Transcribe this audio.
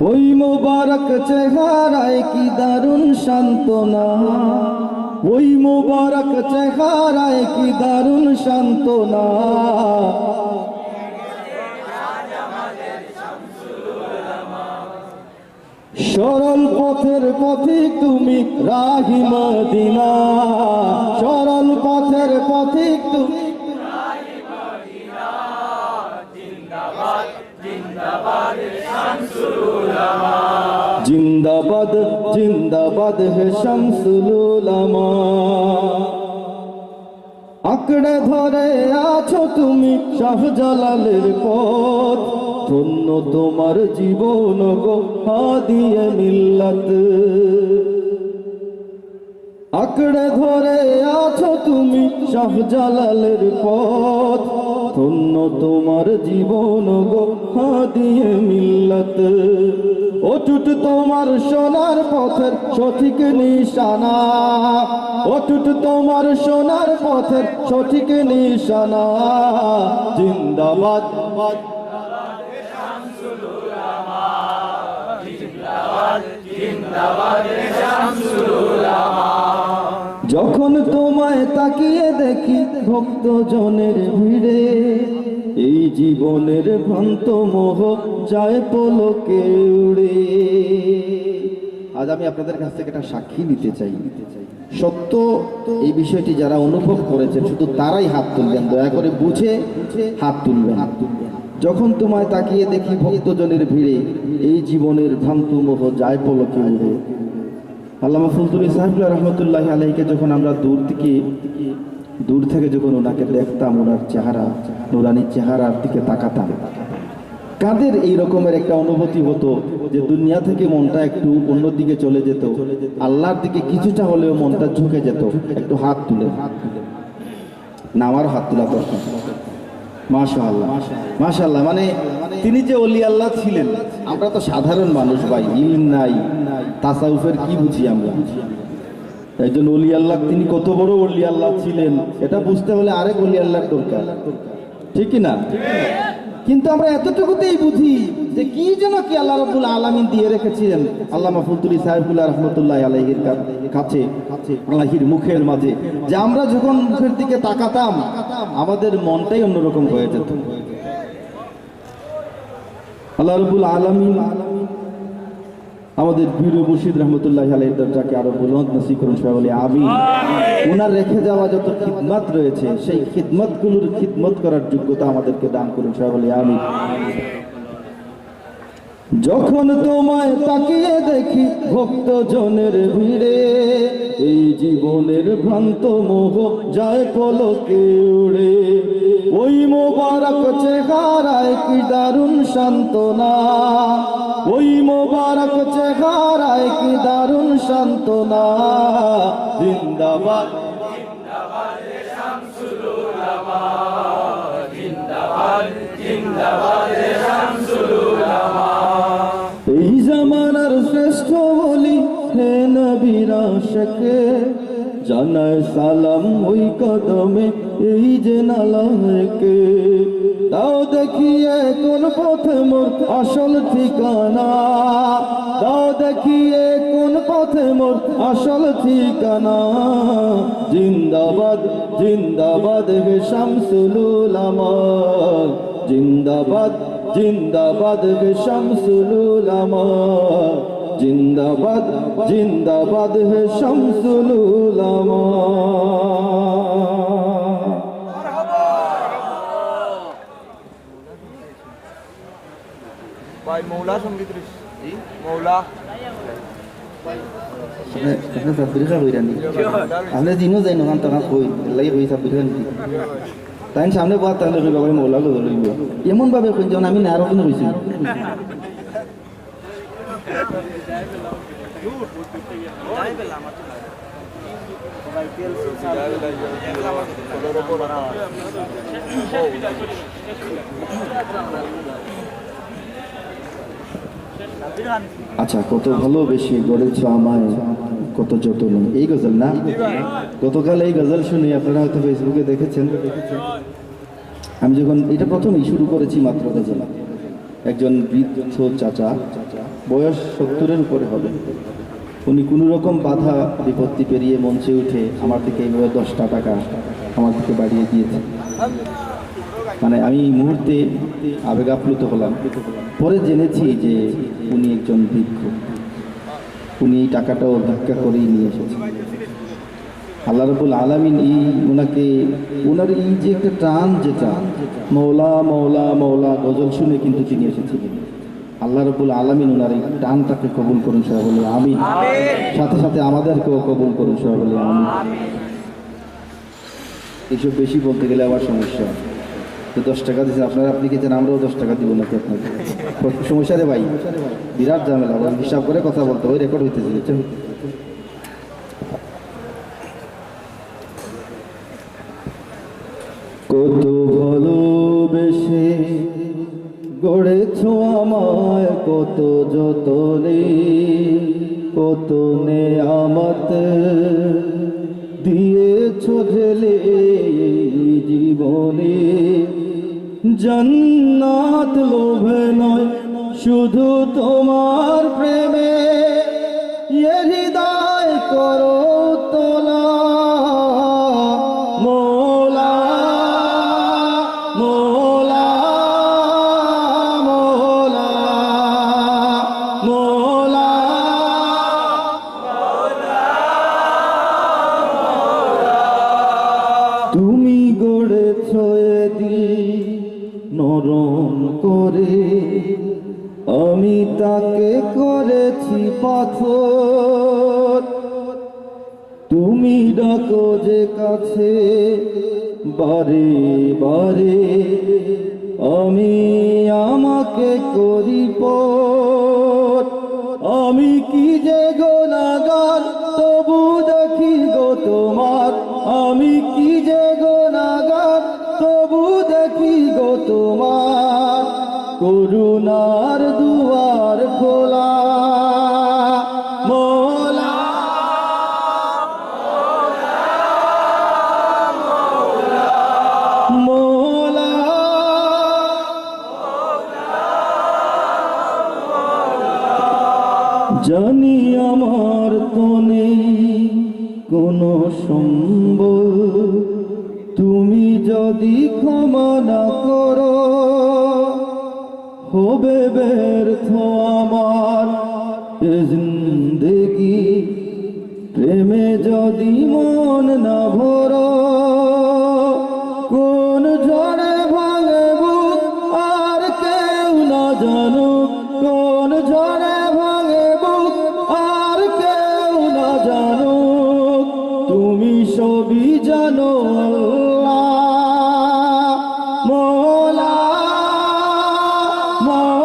ওই মোবারক চেহারায় কি দারুণ সান্ত্বনা। ওই মোবারক চেহারায় কি দারুণ সান্ত্বনা। সরল পথের পথিক তুমি রাহি মদিনা। সরল পথের পথিক তুমি জিন্দাবাদ জিন্দাবাদ হে শামসুল আঁকড়ে ধরে আছো তুমি শাহজালালের পথ। ধন্য তোমার জীবন গো, হাদিয়ে মিল্লাত। আঁকড়ে ধরে আছো তুমি শাহজালালের পথ। ধন্য তোমার জীবন গো হাদিয়ে মিল্লাত অটুট তোমার সোনার পথের সঠিক নিশানা অটুট তোমার সোনার পথের সঠিক নিশানা জিন্দাবাদ যখন তোমায় তাকিয়ে দেখি ভক্ত জনের ভিড়ে, এই জীবনের ভ্রান্ত মোহ যায় পলকে উড়ে। আজ আমি আপনাদের কাছ থেকে একটা সাক্ষী নিতে চাই। সত্য, এই বিষয়টি যারা অনুভব করেছে শুধু তারাই হাত তুলবেন, দয়া করে বুঝে হাত তুলবেন। যখন তোমায় তাকিয়ে দেখি ভক্তজনের ভিড়ে, এই জীবনের ভ্রান্ত মোহ যায় পলকে উড়ে। আল্লামা ফুলতুলি সাহেবুল্লাহ রহমতুল্লাহ আলাইকে যখন আমরা দূর থেকে দূর থেকে যখন ওনাকে দেখতাম, ওনার চেহারা নুরানির চেহারার দিকে তাকাতাম। কাদের এই রকমের একটা অনুভূতি হতো যে দুনিয়া থেকে মনটা একটু অন্যদিকে চলে যেত, আল্লাহর দিকে কিছুটা হলেও মনটা ঝুঁকে যেত, একটু হাত তুলে। না, আমার হাত তোলা দরকার। মাশাআল্লাহ। মাশাআল্লাহ মানে তিনি যে অলি আল্লাহ ছিলেন, আমরা তো সাধারণ মানুষ ভাই, ইলম নাই, তাসাউফের কি বুঝি আমরা? একজন অলি আল্লাহ, তিনি কত বড় অলি আল্লাহ ছিলেন, এটা বুঝতে হলে আরেক অলি আল্লাহর দরকার। ঠিক কিনা কিন্তু আমরা এতটুকুতেই বুঝি যে কি যেন কি আল্লাহ রব্বুল আলামিন দিয়ে রেখেছিলেন। আল্লাহ মাহফুতুল্লাহ সাহেবুল্লাহ রহমতুল্লাহ আলাইহির কা- কাছে আল্লাহির মুখের মাঝে। যে আমরা যখন মুখের দিকে তাকাতাম আমাদের মনটাই অন্যরকম হয়ে যেত। আল্লাহ রব্বুল আলামিন আমাদের বীর মুর্শিদ রহমতুল্লাহ আলাইহির দরজাকে আরও বুলন্দ নসিব করুন সবাই বলি আমিন। ওনার রেখে যাওয়া যত খিদমত রয়েছে সেই খিদমতগুলোর খিদমত করার যোগ্যতা আমাদেরকে দান করুন সবাই বলি আমিন। যখন তোমায় তাকিয়ে দেখি ভক্ত জনের ভিড়ে এই জীবনের ভ্রান্ত মোহ যায় পলকে উড়ে ওই মোবারক চেহারায় কি দারুণ সান্ত্বনা ওই মোবারক চেহারায় কি দারুণ সান্ত্বনা জিন্দাবাদ এই নবীর আশকে জানায় সালাম ওই কদমে, এই যে নালাকে দাও দেখিয়ে কোন পথে মোর আসল ঠিকানা। দাও দেখিয়ে কোন পথে মোর আসল ঠিকানা। জিন্দাবাদ জিন্দাবাদ হে শামসুল আমার জিন্দাবাদ জিন্দাবাদ হে শামসুল আমার জিন্দাবাদ জিন্দাবাদ হে শামসুল আমার ভাই মৌলা সংগীত মৌলা। আপনি সাব্বির খা কইরা নি। আপনি দিনও যাই নখান তখন কই লাই কই সাব্বির খা নি। তাই সামনে বাদ তাহলে কইবা মোলা গো এমন ভাবে কই যেমন আমি নারো কিনে কইছি আচ্ছা কত ভালোবেসে গড়েছ আমায়, কত যত্ন। এই গজল না? গতকাল এই গজল শুনে আপনারা হয়তো ফেসবুকে দেখেছেন। আমি যখন, এটা প্রথমেই শুরু করেছি মাত্র গজল। একজন বৃদ্ধ চাচা বয়স সত্তরের উপরে হবে। উনি কোনো রকম বাধা, বিপত্তি পেরিয়ে মঞ্চে উঠে আমার থেকে এইভাবে দশটা টাকা আমার থেকে বাড়িয়ে দিয়েছে। মানে আমি এই মুহূর্তে আবেগ আপ্লুত হলাম। পরে জেনেছি যে উনি একজন ভিক্ষুক উনি এই টাকাটাও ভিক্ষা করেই নিয়ে এসেছেন। আল্লাহ রবুল আলমিন এই ওনাকে ওনার এই যে একটা টান যেটা, মৌলা মৌলা মৌলা, গজল শুনে কিন্তু তিনি এসেছিলেন। আল্লাহ রবুল আলমিন ওনার এই টানটাকে কবুল করুন সবাই বলে আমি সাথে সাথে আমাদেরকেও কবুল করুন সবাই বলে আমি এইসব বেশি বলতে গেলে আবার সমস্যা। তো দশ টাকা দিচ্ছে আপনারা আপনি কি চান আমরাও দশ টাকা দিব নাকি আপনাকে? সমস্যা রে ভাই। বিরাট ঝামেলা হিসাব করে কথা বলতে হয় রেকর্ড হইতেছে। কত যতনে কত নেয়ামত দিয়েছ ঢেলে জীবনে। জন্নাত লোভে নয় শুধু তোমার প্রেমে। ডাকো যে কাছে, বারে বারে আমি আমাকে করি আমি কি যে গোনাগার, তবু দেখি গো তোমার। আমি কি যে জানি আমার তো নেই কোনো সম্বল। তুমি যদি ক্ষমা না করো, হবে ব্যর্থ আমার। জিন্দেগি, প্রেমে যদি মন Whoa.